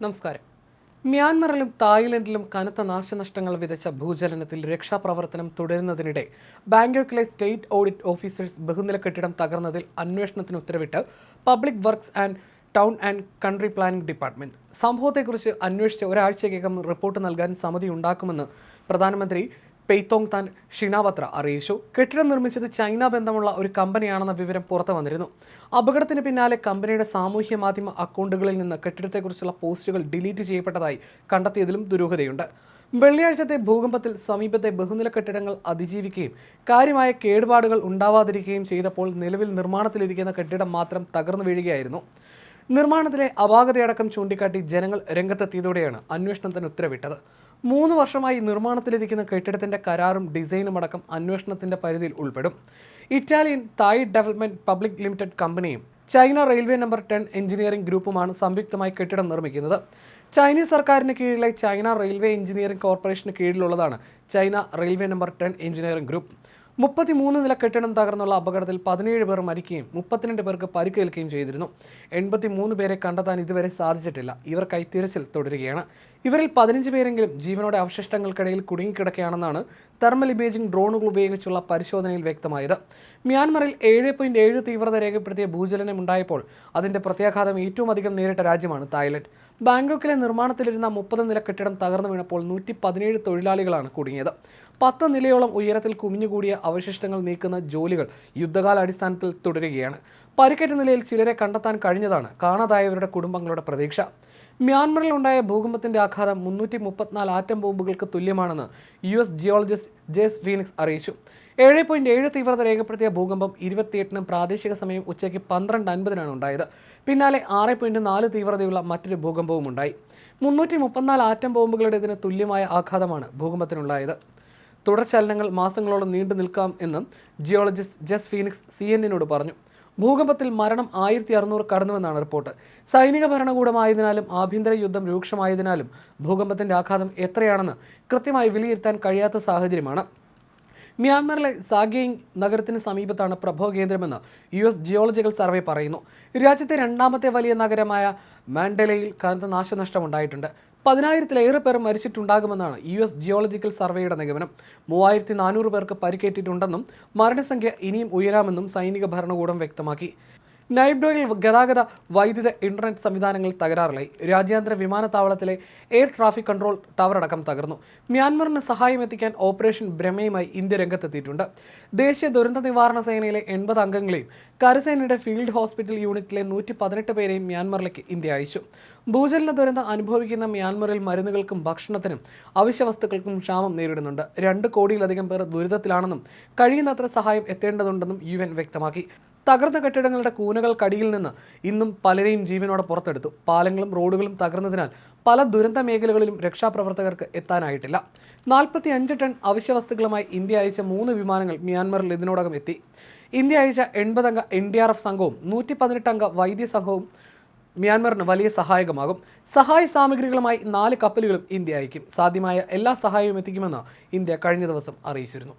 നമസ്കാരം. മ്യാൻമറിലും തായ്ലൻഡിലും കനത്ത നാശനഷ്ടങ്ങൾ വിതച്ച ഭൂചലനത്തിൽ രക്ഷാപ്രവർത്തനം തുടരുന്നതിനിടെ ബാങ്കോക്കിലെ സ്റ്റേറ്റ് ഓഡിറ്റ് ഓഫീസേഴ്സ് ബഹുനില കെട്ടിടം തകർന്നതിൽ അന്വേഷണത്തിന് ഉത്തരവിട്ട് public works and town and country planning department. സംഭവത്തെക്കുറിച്ച് അന്വേഷിച്ച് ഒരാഴ്ചയ്ക്കകം റിപ്പോർട്ട് നൽകാൻ സമിതി ഉണ്ടാക്കുമെന്ന് പ്രധാനമന്ത്രി പെയ്ത്തോങ് താൻ ഷിനാവത്ര അറിയിച്ചു. കെട്ടിടം നിർമ്മിച്ചത് ചൈന ബന്ധമുള്ള ഒരു കമ്പനിയാണെന്ന വിവരം പുറത്തു വന്നിരുന്നു. അപകടത്തിന് പിന്നാലെ കമ്പനിയുടെ സാമൂഹ്യ മാധ്യമ അക്കൗണ്ടുകളിൽ നിന്ന് കെട്ടിടത്തെക്കുറിച്ചുള്ള പോസ്റ്റുകൾ ഡിലീറ്റ് ചെയ്യപ്പെട്ടതായി കണ്ടെത്തിയതിലും ദുരൂഹതയുണ്ട്. വെള്ളിയാഴ്ചത്തെ ഭൂകമ്പത്തിൽ സമീപത്തെ ബഹുനില കെട്ടിടങ്ങൾ അതിജീവിക്കുകയും കാര്യമായ കേടുപാടുകൾ ഉണ്ടാവാതിരിക്കുകയും ചെയ്തപ്പോൾ നിലവിൽ നിർമ്മാണത്തിലിരിക്കുന്ന കെട്ടിടം മാത്രം തകർന്നു വീഴുകയായിരുന്നു. നിർമ്മാണത്തിലെ അപാകതയടക്കം ചൂണ്ടിക്കാട്ടി ജനങ്ങൾ രംഗത്തെത്തിയതോടെയാണ് അന്വേഷണത്തിന് ഉത്തരവിട്ടത്. മൂന്ന് വർഷമായി നിർമ്മാണത്തിലിരിക്കുന്ന കെട്ടിടത്തിന്റെ കരാറും ഡിസൈനും അടക്കം അന്വേഷണത്തിന്റെ പരിധിയിൽ ഉൾപ്പെടും. Italian Thai development public limited കമ്പനിയും China railway number ten engineering ഗ്രൂപ്പുമാണ് സംയുക്തമായി കെട്ടിടം നിർമ്മിക്കുന്നത്. ചൈനീസ് സർക്കാരിന് കീഴിലെ ചൈന റെയിൽവേ എഞ്ചിനീയറിംഗ് കോർപ്പറേഷന് കീഴിലുള്ളതാണ് China railway number ten engineering group. മുപ്പത്തിമൂന്ന് നില കെട്ടിടം തകർന്നുള്ള അപകടത്തിൽ പതിനേഴ് പേർ മരിക്കുകയും മുപ്പത്തിരണ്ട് പേർക്ക് പരിക്കേൽക്കുകയും ചെയ്തിരുന്നു. എൺപത്തി മൂന്ന് പേരെ കണ്ടെത്താൻ ഇതുവരെ സാധിച്ചിട്ടില്ല. ഇവർക്കായി തിരച്ചിൽ തുടരുകയാണ്. ഇവരിൽ പതിനഞ്ച് പേരെങ്കിലും ജീവനോടെ അവശിഷ്ടങ്ങൾക്കിടയിൽ കുടുങ്ങിക്കിടക്കുകയാണെന്നാണ് തെർമൽ ഇമേജിംഗ് ഡ്രോണുകൾ ഉപയോഗിച്ചുള്ള പരിശോധനയിൽ വ്യക്തമായത്. മ്യാൻമറിൽ ഏഴ് പോയിന്റ് ഏഴ് തീവ്രത രേഖപ്പെടുത്തിയ ഭൂചലനം ഉണ്ടായപ്പോൾ അതിന്റെ പ്രത്യാഘാതം ഏറ്റവും അധികം നേരിട്ട രാജ്യമാണ് തായ്ലൻഡ്. ബാങ്കോക്കിലെ നിർമ്മാണത്തിലിരുന്ന മുപ്പത് നില കെട്ടിടം തകർന്നു വീണപ്പോൾ നൂറ്റി പതിനേഴ് തൊഴിലാളികളാണ് കുടുങ്ങിയത്. പത്ത് നിലയോളം ഉയരത്തിൽ കുമിഞ്ഞുകൂടിയ അവശിഷ്ടങ്ങൾ നീക്കുന്ന ജോലികൾ യുദ്ധകാല അടിസ്ഥാനത്തിൽ തുടരുകയാണ്. പരിക്കേറ്റ നിലയിൽ ചിലരെ കണ്ടെത്താൻ കഴിഞ്ഞതാണ് കാണാതായവരുടെ കുടുംബങ്ങളുടെ പ്രതീക്ഷ. മ്യാൻമറിൽ ഉണ്ടായ ഭൂകമ്പത്തിന്റെ ആഘാതം മുന്നൂറ്റി മുപ്പത്തിനാല് ആറ്റം ബോംബുകൾക്ക് തുല്യമാണെന്ന് U S geologist Jess Phoenix അറിയിച്ചു. ഏഴ് പോയിന്റ് ഏഴ് തീവ്രത രേഖപ്പെടുത്തിയ ഭൂകമ്പം ഇരുപത്തിയെട്ടിനും പ്രാദേശിക സമയം ഉച്ചയ്ക്ക് പന്ത്രണ്ട് അൻപതിനാണ് ഉണ്ടായത്. പിന്നാലെ ആറ് പോയിന്റ് നാല് തീവ്രതയുള്ള മറ്റൊരു ഭൂകമ്പവും ഉണ്ടായി മുന്നൂറ്റി മുപ്പത്തിനാല് ആറ്റം ബോംബുകളുടേതിന് തുല്യമായ ആഘാതമാണ് ഭൂകമ്പത്തിനുണ്ടായത്. തുടർചലനങ്ങൾ മാസങ്ങളോളം നീണ്ടു നിൽക്കാം എന്നും ജിയോളജിസ്റ്റ് ജസ് ഫീനിക്സ് സി എന്നിനോട് പറഞ്ഞു. ഭൂകമ്പത്തിൽ മരണം ആയിരത്തി അറുന്നൂറ് കടന്നുവെന്നാണ് റിപ്പോർട്ട്. സൈനിക ഭരണകൂടമായതിനാലും ആഭ്യന്തര യുദ്ധം രൂക്ഷമായതിനാലും ഭൂകമ്പത്തിന്റെ ആഘാതം എത്രയാണെന്ന് കൃത്യമായി വിലയിരുത്താൻ കഴിയാത്ത സാഹചര്യമാണ്. മ്യാൻമറിലെ സാഗേയിങ് നഗരത്തിന് സമീപത്താണ് പ്രഭവ കേന്ദ്രമെന്ന് യു എസ് ജിയോളജിക്കൽ സർവേ പറയുന്നു. രാജ്യത്തെ രണ്ടാമത്തെ വലിയ നഗരമായ മാൻഡലയിൽ കനത്ത നാശനഷ്ടമുണ്ടായിട്ടുണ്ട്. പതിനായിരത്തിലേറെ പേർ മരിച്ചിട്ടുണ്ടാകുമെന്നാണ് യു എസ് ജിയോളജിക്കൽ സർവേയുടെ നിഗമനം. മൂവായിരത്തി നാനൂറ് പേർക്ക് പരിക്കേറ്റിട്ടുണ്ടെന്നും മരണസംഖ്യ ഇനിയും ഉയരാമെന്നും സൈനിക ഭരണകൂടം വ്യക്തമാക്കി. നൈബ്ഡോയിൽ ഗതാഗത വൈദ്യുത ഇന്റർനെറ്റ് സംവിധാനങ്ങൾ തകരാറിലായി. രാജ്യാന്തര വിമാനത്താവളത്തിലെ എയർ ട്രാഫിക് കൺട്രോൾ ടവർ അടക്കം തകർന്നു. മ്യാൻമറിന് സഹായം എത്തിക്കാൻ ഓപ്പറേഷൻ ബ്രഹ്മയുമായി ഇന്ത്യ രംഗത്തെത്തിയിട്ടുണ്ട്. ദേശീയ ദുരന്ത നിവാരണ സേനയിലെ എൺപത് അംഗങ്ങളെയും കരസേനയുടെ ഫീൽഡ് ഹോസ്പിറ്റൽ യൂണിറ്റിലെ നൂറ്റി പതിനെട്ട് പേരെയും മ്യാൻമറിലേക്ക് ഇന്ത്യ അയച്ചു. ഭൂചലന ദുരന്തം അനുഭവിക്കുന്ന മ്യാൻമറിൽ മരുന്നുകൾക്കും ഭക്ഷണത്തിനും അവശ്യ വസ്തുക്കൾക്കും ക്ഷാമം നേരിടുന്നുണ്ട്. രണ്ട് കോടിയിലധികം പേർ ദുരിതത്തിലാണെന്നും കഴിയുന്നത്ര സഹായം എത്തേണ്ടതുണ്ടെന്നും യു വ്യക്തമാക്കി. തകർന്ന കെട്ടിടങ്ങളുടെ കൂനകൾക്കടിയിൽ നിന്ന് ഇന്നും പലരെയും ജീവനോടെ പുറത്തെടുത്തു. പാലങ്ങളും റോഡുകളും തകർന്നതിനാൽ പല ദുരന്ത മേഖലകളിലും രക്ഷാപ്രവർത്തകർക്ക് എത്താനായിട്ടില്ല. നാൽപ്പത്തി അഞ്ച് ടൺ അവശ്യവസ്തുക്കളുമായി ഇന്ത്യ അയച്ച മൂന്ന് വിമാനങ്ങൾ മ്യാൻമറിൽ ഇതിനോടകം എത്തി. ഇന്ത്യ അയച്ച എൺപതംഗ എൻ ഡി ആർ എഫ് സംഘവും നൂറ്റി പതിനെട്ടംഗ അംഗ വൈദ്യ സംഘവും മ്യാൻമറിന് വലിയ സഹായകമാകും. സഹായ സാമഗ്രികളുമായി നാല് കപ്പലുകളും ഇന്ത്യ അയക്കും. സാധ്യമായ എല്ലാ സഹായവും എത്തിക്കുമെന്ന് ഇന്ത്യ കഴിഞ്ഞ ദിവസം അറിയിച്ചിരുന്നു.